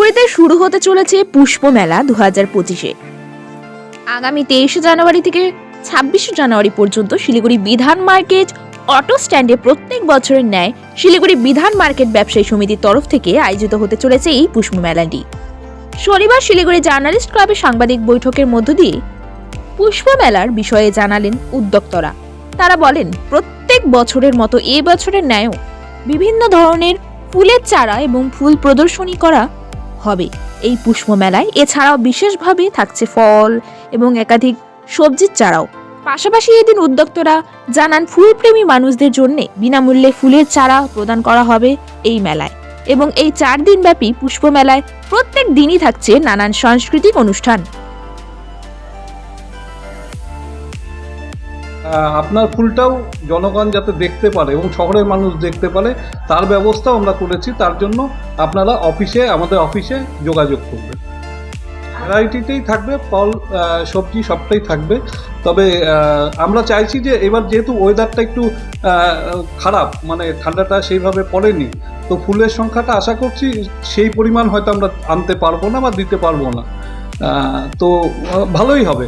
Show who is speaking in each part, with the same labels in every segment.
Speaker 1: শিলিগুড়িতে শুরু হতে চলেছে পুষ্প মেলা দু হাজার পঁচিশে। আগামী তেইশে জানুয়ারি থেকে ছাব্বিশে জানুয়ারি পর্যন্ত শিলিগুড়ি বিধান মার্কেট অটো স্ট্যান্ডে প্রত্যেক বছরের ন্যায় শিলিগুড়ি বিধান মার্কেট ব্যবসায়ী সমিতির তরফ থেকে আয়োজিত হতে চলেছে এই পুষ্প মেলাটি। শনিবার শিলিগুড়ি জার্নালিস্ট ক্লাবের সাংবাদিক বৈঠকের মধ্য দিয়ে পুষ্প মেলার বিষয়ে জানালেন উদ্যোক্তরা। তারা বলেন, প্রত্যেক বছরের মতো এ বছরের ন্যায়ও বিভিন্ন ধরনের ফুলের চারা এবং ফুল প্রদর্শনী করা হবে। এই পুষ্প মেলায় এছাড়াও বিশেষভাবে থাকছে ফল এবং একাধিক সবজির চারাও। পাশাপাশি এদিন উদ্যোক্তরা জানান, ফুলপ্রেমী মানুষদের জন্য বিনামূল্যে ফুলের চারা প্রদান করা হবে এই মেলায়। এবং এই চার দিন ব্যাপী পুষ্প মেলায় প্রত্যেক দিনই থাকছে নানান সাংস্কৃতিক অনুষ্ঠান।
Speaker 2: আপনার ফুলটাও জনগণ যাতে দেখতে পারে এবং শহরের মানুষ দেখতে পারে, তার ব্যবস্থাও আমরা করেছি, তার জন্য আপনারা অফিসে, আমাদের অফিসে যোগাযোগ করবেন। ভ্যারাইটিতেই থাকবে, ফল সবজি সবটাই থাকবে, তবে আমরা চাইছি যে এবার যেহেতু ওয়েদারটা একটু খারাপ মানে ঠান্ডাটা সেইভাবে পড়েনি, তো ফুলের সংখ্যাটা আশা করছি সেই পরিমাণ হয়তো আমরা আনতে পারব না বা দিতে পারব না। তো ভালোই হবে।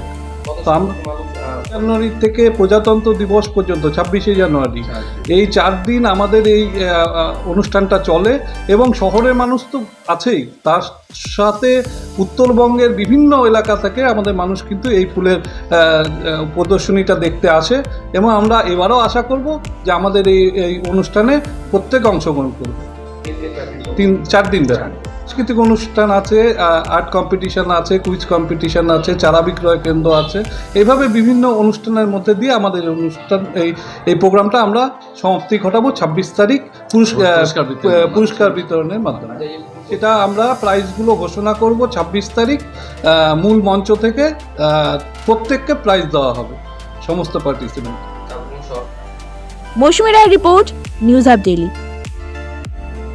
Speaker 2: তো আমরা জানুয়ারি থেকে প্রজাতন্ত্র দিবস পর্যন্ত, ছাব্বিশে জানুয়ারি। এই চার দিন আমাদের এই অনুষ্ঠানটা চলে এবং শহরের মানুষ তো আছেই। তার সাথে উত্তরবঙ্গের বিভিন্ন এলাকা থেকে আমাদের মানুষ কিন্তু এই ফুলের প্রদর্শনীটা দেখতে আসে এবং আমরা এবারও আশা করব যে আমাদের এই এই অনুষ্ঠানে প্রত্যেক অংশগ্রহণ করবে। তিন, চার দিন ধরে। সাংস্কৃতিক অনুষ্ঠান আছে আর্ট কম্পিটিশন আছে কুইজ কম্পিটিশন আছে চারা বিক্রয় কেন্দ্র আছে। এইভাবে বিভিন্ন অনুষ্ঠানের মধ্যে দিয়ে আমাদের অনুষ্ঠান এই এই প্রোগ্রামটা আমরা সমাপ্তি ঘটাবো ছাব্বিশ তারিখ
Speaker 3: পুরস্কার
Speaker 2: পুরস্কার বিতরণের মাধ্যমে। সেটা আমরা প্রাইজগুলো ঘোষণা করব ছাব্বিশ তারিখ মূল মঞ্চ থেকে প্রত্যেককে প্রাইজ দেওয়া হবে সমস্ত participant
Speaker 1: Mousumi Roy report news up daily.